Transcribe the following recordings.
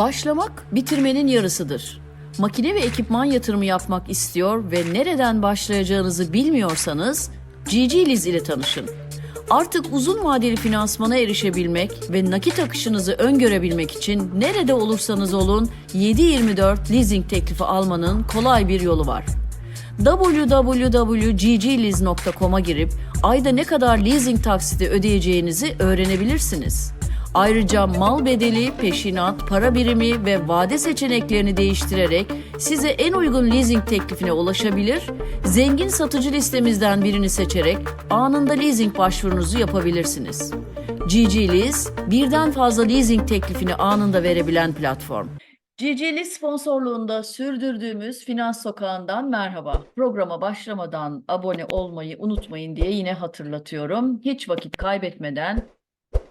Başlamak bitirmenin yarısıdır. Makine ve ekipman yatırımı yapmak istiyor ve nereden başlayacağınızı bilmiyorsanız GGLiz ile tanışın. Artık uzun vadeli finansmana erişebilmek ve nakit akışınızı öngörebilmek için nerede olursanız olun 7/24 leasing teklifi almanın kolay bir yolu var. www.gglease.com'a girip ayda ne kadar leasing taksiti ödeyeceğinizi öğrenebilirsiniz. Ayrıca mal bedeli, peşinat, para birimi ve vade seçeneklerini değiştirerek size en uygun leasing teklifine ulaşabilir, zengin satıcı listemizden birini seçerek anında leasing başvurunuzu yapabilirsiniz. GG Lease, birden fazla leasing teklifini anında verebilen platform. GG'li sponsorluğunda sürdürdüğümüz Finans Sokağı'ndan merhaba. Programa başlamadan abone olmayı unutmayın diye yine hatırlatıyorum. Hiç vakit kaybetmeden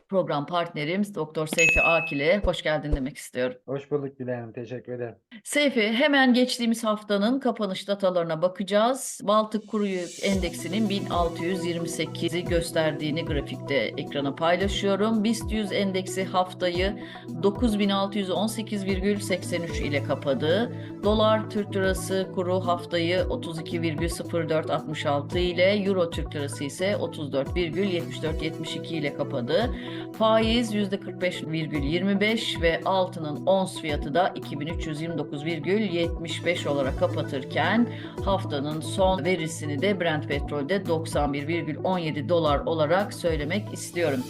program partnerim Doktor Seyfi Akil'e hoş geldin demek istiyorum. Hoş bulduk Gülay Hanım. Teşekkür ederim. Seyfi hemen geçtiğimiz haftanın kapanış datalarına bakacağız. Baltık Kuru Yük Endeksinin 1628'i gösterdiğini grafikte ekrana paylaşıyorum. BIST 100 endeksi haftayı 9618,83 ile kapadı. Dolar Türk Lirası kuru haftayı 32,0466 ile Euro Türk Lirası ise 34,7472 ile kapadı. Faiz %45,25 ve altının ons fiyatı da 2329,75 olarak kapatırken haftanın son verisini de Brent petrolde 91,17 dolar olarak söylemek istiyorum.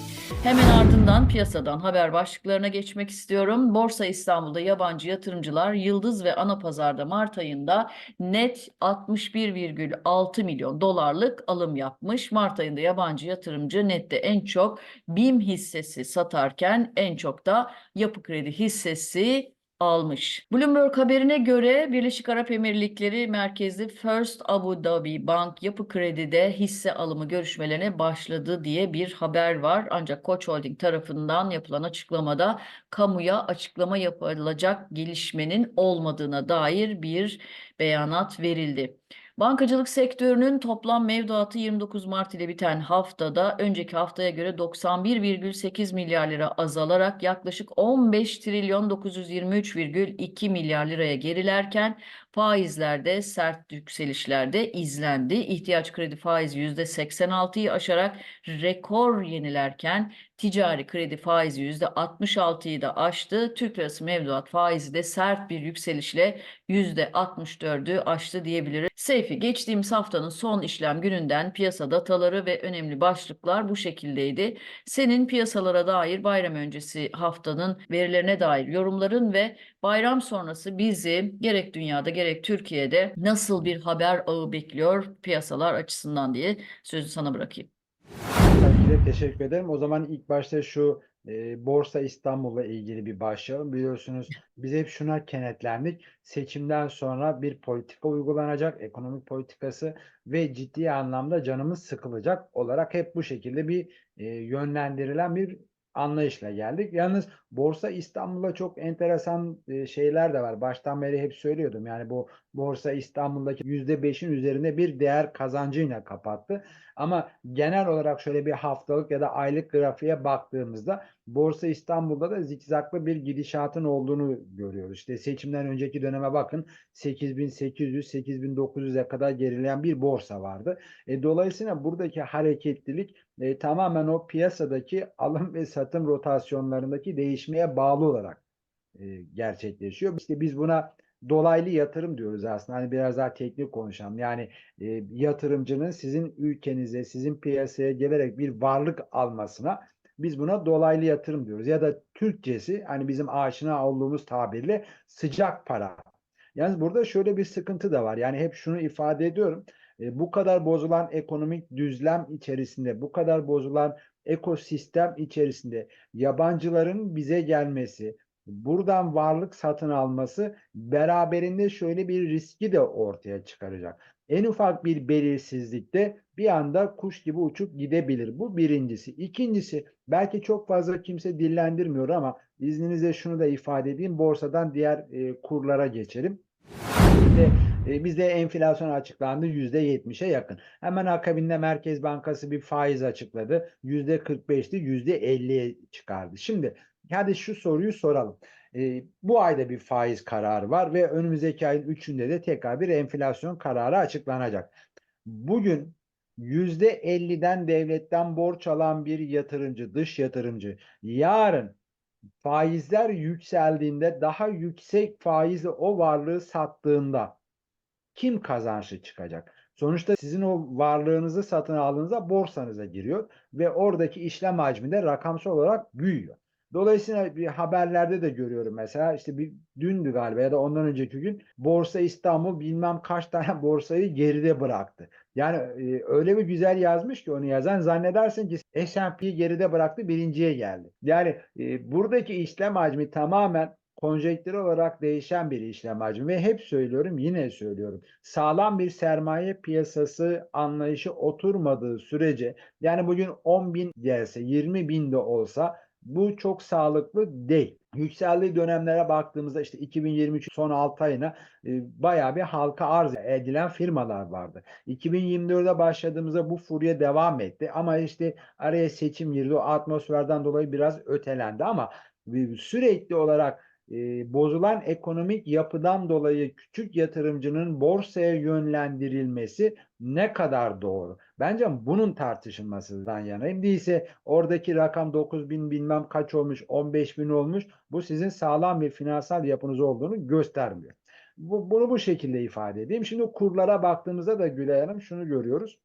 Hemen ardından piyasadan haber başlıklarına geçmek istiyorum. Borsa İstanbul'da yabancı yatırımcılar Yıldız ve ana pazarda Mart ayında net 61,6 milyon dolarlık alım yapmış. Mart ayında yabancı yatırımcı nette en çok BİM hissesi satarken en çok da Yapı Kredi hissesi almış. Bloomberg haberine göre Birleşik Arap Emirlikleri merkezli First Abu Dhabi Bank Yapı Kredi'de hisse alımı görüşmelerine başladı diye bir haber var. Ancak Koç Holding tarafından yapılan açıklamada kamuya açıklama yapılacak gelişmenin olmadığına dair bir beyanat verildi. Bankacılık sektörünün toplam mevduatı 29 Mart ile biten haftada önceki haftaya göre 91,8 milyar lira azalarak yaklaşık 15 trilyon 923,2 milyar liraya gerilerken faizlerde sert yükselişlerde izlendi. İhtiyaç kredi faizi %86'yı aşarak rekor yenilerken ticari kredi faizi %66'yı da aştı. Türk lirası mevduat faizi de sert bir yükselişle %64'ü aştı diyebiliriz. Seyfi geçtiğimiz haftanın son işlem gününden piyasa dataları ve önemli başlıklar bu şekildeydi. Senin piyasalara dair bayram öncesi haftanın verilerine dair yorumların ve bayram sonrası bizi gerek dünyada gerek Türkiye'de nasıl bir haber ağı bekliyor piyasalar açısından diye sözü sana bırakayım. Tabii teşekkür ederim. O zaman ilk başta şu e, Borsa İstanbul'la ilgili bir başlayalım. Biliyorsunuz biz hep şuna kenetlendik. Seçimden sonra bir politika uygulanacak, ekonomik politikası ve ciddi anlamda canımız sıkılacak olarak hep bu şekilde bir e, yönlendirilen bir anlayışla geldik. Yalnız Borsa İstanbul'da çok enteresan e, şeyler de var. Baştan beri hep söylüyordum. Yani bu Borsa İstanbul'daki %5'in üzerinde bir değer kazancıyla kapattı. Ama genel olarak şöyle bir haftalık ya da aylık grafiğe baktığımızda Borsa İstanbul'da da zikzaklı bir gidişatın olduğunu görüyoruz. İşte seçimden önceki döneme bakın 8800-8900'e kadar gerileyen bir borsa vardı. E, dolayısıyla buradaki hareketlilik e, tamamen o piyasadaki alım ve satım rotasyonlarındaki değişmeye bağlı olarak e, gerçekleşiyor. İşte biz buna dolaylı yatırım diyoruz aslında. Hani biraz daha teknik konuşalım. Yani e, yatırımcının sizin ülkenize, sizin piyasaya gelerek bir varlık almasına biz buna dolaylı yatırım diyoruz. Ya da Türkçesi hani bizim aşina olduğumuz tabirle sıcak para. Yalnız burada şöyle bir sıkıntı da var. Yani hep şunu ifade ediyorum. E, bu kadar bozulan ekonomik düzlem içerisinde, bu kadar bozulan ekosistem içerisinde yabancıların bize gelmesi, buradan varlık satın alması beraberinde şöyle bir riski de ortaya çıkaracak. En ufak bir belirsizlikte bir anda kuş gibi uçup gidebilir. Bu birincisi. İkincisi belki çok fazla kimse dillendirmiyor ama izninizle şunu da ifade edeyim. Borsadan diğer e, kurlara geçelim. Şimdi e, bizde enflasyon açıklandı %70'e yakın. Hemen akabinde Merkez Bankası bir faiz açıkladı. %45'ti %50'ye çıkardı. Şimdi hadi şu soruyu soralım. E, bu ayda bir faiz kararı var ve önümüzdeki ayın 3'ünde de tekrar bir enflasyon kararı açıklanacak. Bugün %50'den devletten borç alan bir yatırımcı, dış yatırımcı yarın faizler yükseldiğinde daha yüksek faizle o varlığı sattığında kim kazançlı çıkacak? Sonuçta sizin o varlığınızı satın aldığınızda borsanıza giriyor ve oradaki işlem hacmi de rakamsal olarak büyüyor. Dolayısıyla bir haberlerde de görüyorum mesela işte bir dündü galiba ya da ondan önceki gün Borsa İstanbul bilmem kaç tane borsayı geride bıraktı. Yani e, öyle bir güzel yazmış ki onu yazan zannedersin ki S&P'yi geride bıraktı birinciye geldi. Yani e, buradaki işlem hacmi tamamen konjektür olarak değişen bir işlem hacmi ve hep söylüyorum yine söylüyorum sağlam bir sermaye piyasası anlayışı oturmadığı sürece yani bugün 10 bin gelse 20 bin de olsa bu çok sağlıklı değil. Yükseldiği dönemlere baktığımızda işte 2023 son 6 ayına e, bayağı bir halka arz edilen firmalar vardı. 2024'de başladığımızda bu furya devam etti ama işte araya seçim girdi o atmosferden dolayı biraz ötelendi ama e, sürekli olarak e, bozulan ekonomik yapıdan dolayı küçük yatırımcının borsaya yönlendirilmesi ne kadar doğru? Bence bunun tartışılmasından yanayım. Değilse oradaki rakam 9 bin bilmem kaç olmuş 15 bin olmuş bu sizin sağlam bir finansal yapınız olduğunu göstermiyor. Bu, bunu bu şekilde ifade edeyim. Şimdi kurlara baktığımızda da Gülay Hanım şunu görüyoruz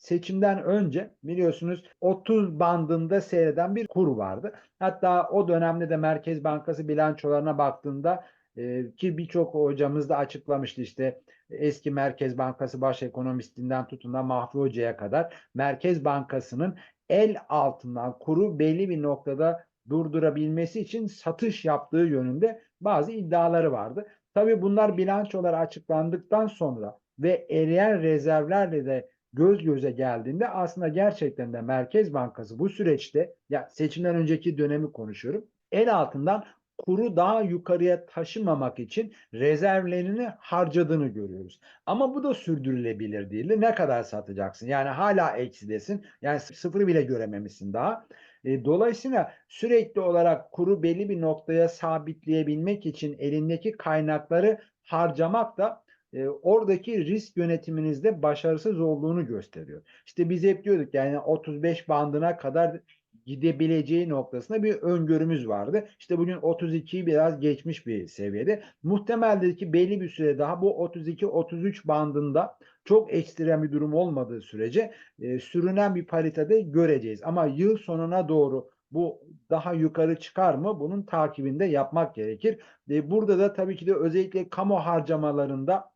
seçimden önce biliyorsunuz 30 bandında seyreden bir kur vardı. Hatta o dönemde de Merkez Bankası bilançolarına baktığında e, ki birçok hocamız da açıklamıştı işte eski Merkez Bankası baş ekonomistinden tutun da Mahfi Hoca'ya kadar Merkez Bankası'nın el altından kuru belli bir noktada durdurabilmesi için satış yaptığı yönünde bazı iddiaları vardı. Tabii bunlar bilançolar açıklandıktan sonra ve eriyen rezervlerle de göz göze geldiğinde aslında gerçekten de Merkez Bankası bu süreçte ya seçimden önceki dönemi konuşuyorum. El altından kuru daha yukarıya taşımamak için rezervlerini harcadığını görüyoruz. Ama bu da sürdürülebilir değil. Ne kadar satacaksın? Yani hala eksidesin. Yani sıfırı bile görememişsin daha. E, dolayısıyla sürekli olarak kuru belli bir noktaya sabitleyebilmek için elindeki kaynakları harcamak da e, oradaki risk yönetiminizde başarısız olduğunu gösteriyor. İşte biz hep diyorduk yani 35 bandına kadar gidebileceği noktasında bir öngörümüz vardı. İşte bugün 32'yi biraz geçmiş bir seviyede. Muhtemeldir ki belli bir süre daha bu 32-33 bandında çok ekstrem bir durum olmadığı sürece e, sürünen bir paritede göreceğiz. Ama yıl sonuna doğru bu daha yukarı çıkar mı? Bunun takibinde yapmak gerekir. E, burada da tabii ki de özellikle kamu harcamalarında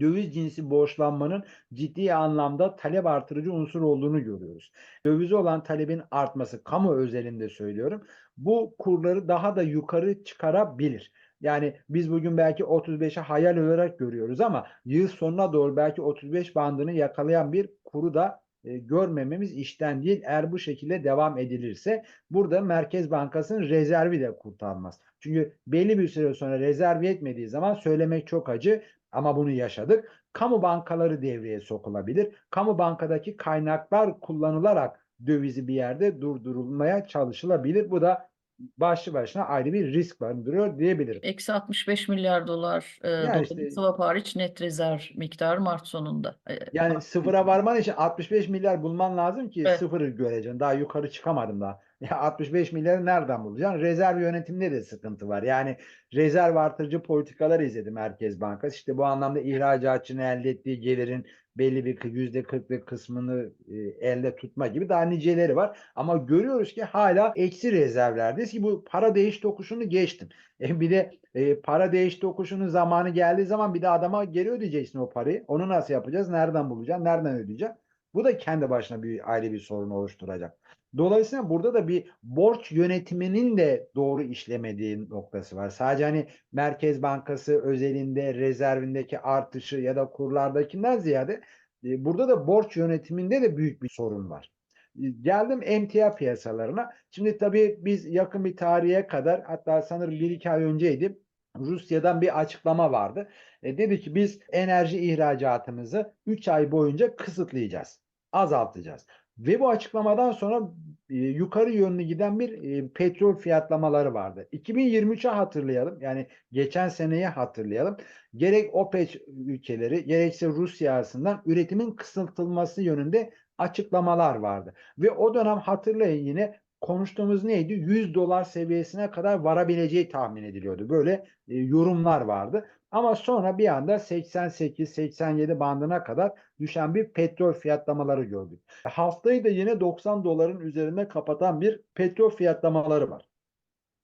döviz cinsi borçlanmanın ciddi anlamda talep artırıcı unsur olduğunu görüyoruz. Dövize olan talebin artması, kamu özelinde söylüyorum, bu kurları daha da yukarı çıkarabilir. Yani biz bugün belki 35'e hayal olarak görüyoruz ama yıl sonuna doğru belki 35 bandını yakalayan bir kuru da e, görmememiz işten değil eğer bu şekilde devam edilirse burada Merkez Bankası'nın rezervi de kurtarmaz. Çünkü belli bir süre sonra rezerv yetmediği zaman söylemek çok acı ama bunu yaşadık. Kamu bankaları devreye sokulabilir. Kamu bankadaki kaynaklar kullanılarak dövizi bir yerde durdurulmaya çalışılabilir. Bu da başlı başına ayrı bir risk barındırıyor diyebilirim. Eksi 65 milyar dolar e, Yani işte- swap hariç net rezerv miktarı Mart sonunda. E, Yani Mart- sıfıra varman için 65 milyar bulman lazım ki Evet. sıfırı göreceksin. Daha yukarı çıkamadım daha. Ya 65 milyarı nereden bulacaksın? Rezerv yönetiminde de sıkıntı var. Yani rezerv artırıcı politikalar izledi Merkez Bankası. İşte bu anlamda ihracatçının elde ettiği gelirin belli bir yüzde kırklık kısmını e, elde tutma gibi daha niceleri var. Ama görüyoruz ki hala eksi rezervlerdeyiz ki bu para değiş tokuşunu geçtim. E bir de e, para değiş tokuşunun zamanı geldiği zaman bir de adama geri ödeyeceksin o parayı. Onu nasıl yapacağız? Nereden bulacaksın? Nereden ödeyeceksin? Bu da kendi başına bir ayrı bir sorun oluşturacak. Dolayısıyla burada da bir borç yönetiminin de doğru işlemediği noktası var. Sadece hani Merkez Bankası özelinde rezervindeki artışı ya da kurlardakinden ziyade e, burada da borç yönetiminde de büyük bir sorun var. E, Geldim emtia piyasalarına. Şimdi tabii biz yakın bir tarihe kadar hatta sanırım bir iki ay önceydi Rusya'dan bir açıklama vardı. E, dedi ki biz enerji ihracatımızı 3 ay boyunca kısıtlayacağız azaltacağız. Ve bu açıklamadan sonra e, yukarı yönlü giden bir e, petrol fiyatlamaları vardı. 2023'e hatırlayalım. Yani geçen seneye hatırlayalım. Gerek OPEC ülkeleri gerekse Rusya arasından üretimin kısıtılması yönünde açıklamalar vardı. Ve o dönem hatırlayın yine konuştuğumuz neydi? 100 dolar seviyesine kadar varabileceği tahmin ediliyordu. Böyle e, yorumlar vardı. Ama sonra bir anda 88-87 bandına kadar düşen bir petrol fiyatlamaları gördük. Haftayı da yine 90 doların üzerinde kapatan bir petrol fiyatlamaları var.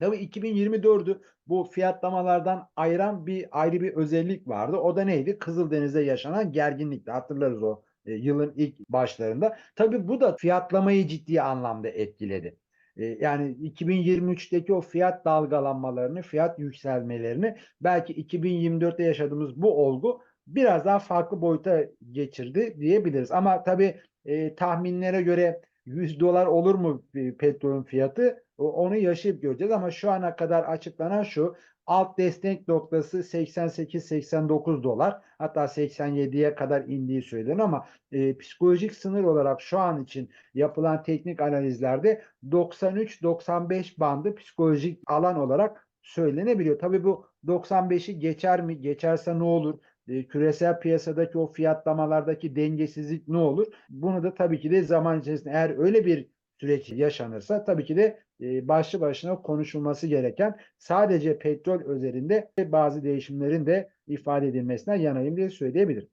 Tabii 2024'ü bu fiyatlamalardan ayıran bir ayrı bir özellik vardı. O da neydi? Kızıldeniz'de yaşanan gerginlikti. Hatırlarız o e, yılın ilk başlarında. Tabii bu da fiyatlamayı ciddi anlamda etkiledi. E, yani 2023'teki o fiyat dalgalanmalarını, fiyat yükselmelerini belki 2024'te yaşadığımız bu olgu biraz daha farklı boyuta geçirdi diyebiliriz. Ama tabii e, tahminlere göre 100 dolar olur mu e, petrolün fiyatı? Onu yaşayıp göreceğiz ama şu ana kadar açıklanan şu. Alt destek noktası 88-89 dolar. Hatta 87'ye kadar indiği söyleniyor ama e, psikolojik sınır olarak şu an için yapılan teknik analizlerde 93-95 bandı psikolojik alan olarak söylenebiliyor. Tabii bu 95'i geçer mi? Geçerse ne olur? E, küresel piyasadaki o fiyatlamalardaki dengesizlik ne olur? Bunu da tabii ki de zaman içerisinde eğer öyle bir süreç yaşanırsa tabii ki de e, başlı başına konuşulması gereken sadece petrol özelinde bazı değişimlerin de ifade edilmesinden yanayım diye söyleyebilirim.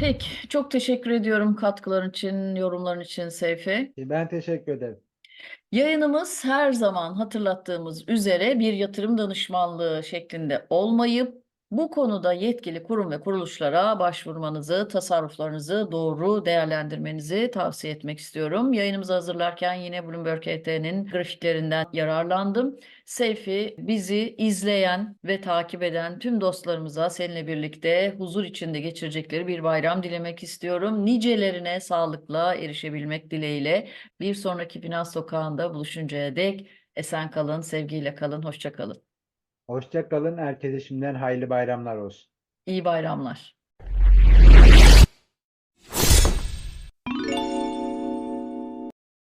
Peki, çok teşekkür ediyorum katkıların için, yorumların için Seyfi. E, Ben teşekkür ederim. Yayınımız her zaman hatırlattığımız üzere bir yatırım danışmanlığı şeklinde olmayıp bu konuda yetkili kurum ve kuruluşlara başvurmanızı, tasarruflarınızı doğru değerlendirmenizi tavsiye etmek istiyorum. Yayınımızı hazırlarken yine Bloomberg HT'nin grafiklerinden yararlandım. Seyfi bizi izleyen ve takip eden tüm dostlarımıza seninle birlikte huzur içinde geçirecekleri bir bayram dilemek istiyorum. Nicelerine sağlıkla erişebilmek dileğiyle bir sonraki Finans Sokağı'nda buluşuncaya dek esen kalın, sevgiyle kalın, hoşça kalın. Hoşça kalın. Herkese şimdiden hayırlı bayramlar olsun. İyi bayramlar.